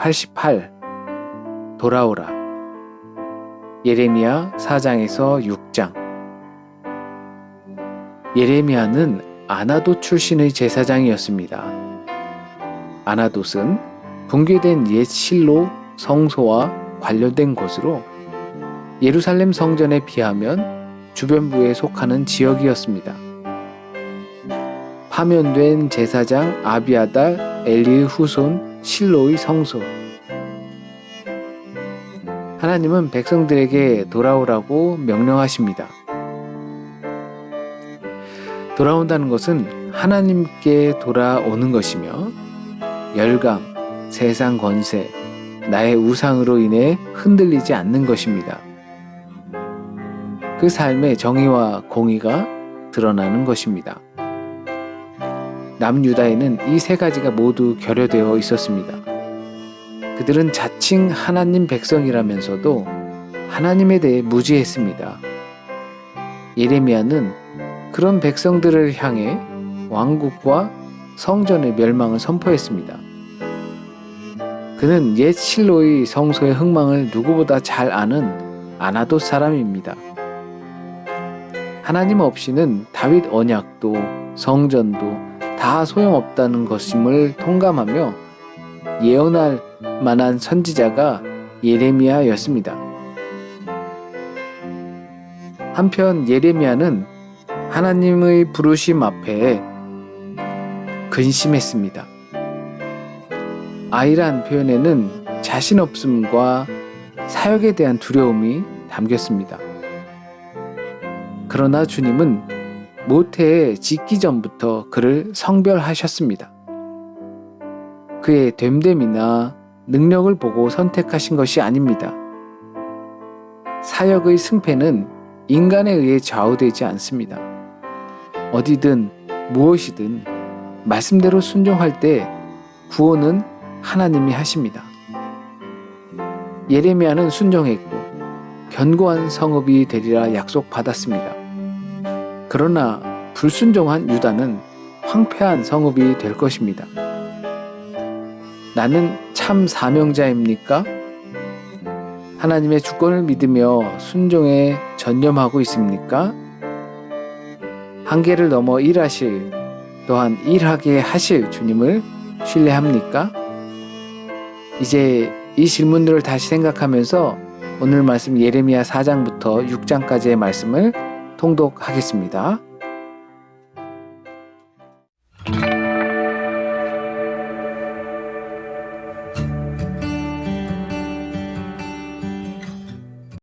188 돌아오라 예레미야 4장에서 6장 예레미야는 아나돗 출신의 제사장이었습니다. 아나돗은 붕괴된 옛 실로 성소와 관련된 곳으로 예루살렘 성전에 비하면 주변부에 속하는 지역이었습니다. 파면된 제사장 아비아달 엘리의 후손 실로의 성소. 하나님은 백성들에게 돌아오라고 명령하십니다. 돌아온다는 것은 하나님께 돌아오는 것이며 열강, 세상 권세, 나의 우상으로 인해 흔들리지 않는 것입니다. 그 삶의 정의와 공의가 드러나는 것입니다. 남유다에는 이 세 가지가 모두 결여되어 있었습니다. 그들은 자칭 하나님 백성이라면서도 하나님에 대해 무지했습니다. 예레미야는 그런 백성들을 향해 왕국과 성전의 멸망을 선포했습니다. 그는 옛 실로의 성소의 흥망을 누구보다 잘 아는 아나돗 사람입니다. 하나님 없이는 다윗 언약도 성전도 다 소용없다는 것임을 통감하며 예언할 만한 선지자가 예레미야였습니다. 한편 예레미야는 하나님의 부르심 앞에 근심했습니다. 아이란 표현에는 자신 없음과 사역에 대한 두려움이 담겼습니다. 그러나 주님은 모태에 짓기 전부터 그를 성별하셨습니다. 그의 됨됨이나 능력을 보고 선택하신 것이 아닙니다. 사역의 승패는 인간에 의해 좌우되지 않습니다. 어디든 무엇이든 말씀대로 순종할 때 구원은 하나님이 하십니다. 예레미야는 순종했고 견고한 성읍이 되리라 약속받았습니다. 그러나 불순종한 유다는 황폐한 성읍이 될 것입니다. 나는 참 사명자입니까? 하나님의 주권을 믿으며 순종에 전념하고 있습니까? 한계를 넘어 일하실 또한 일하게 하실 주님을 신뢰합니까? 이제 이 질문들을 다시 생각하면서 오늘 말씀 예레미야 4장부터 6장까지의 말씀을 통독하겠습니다.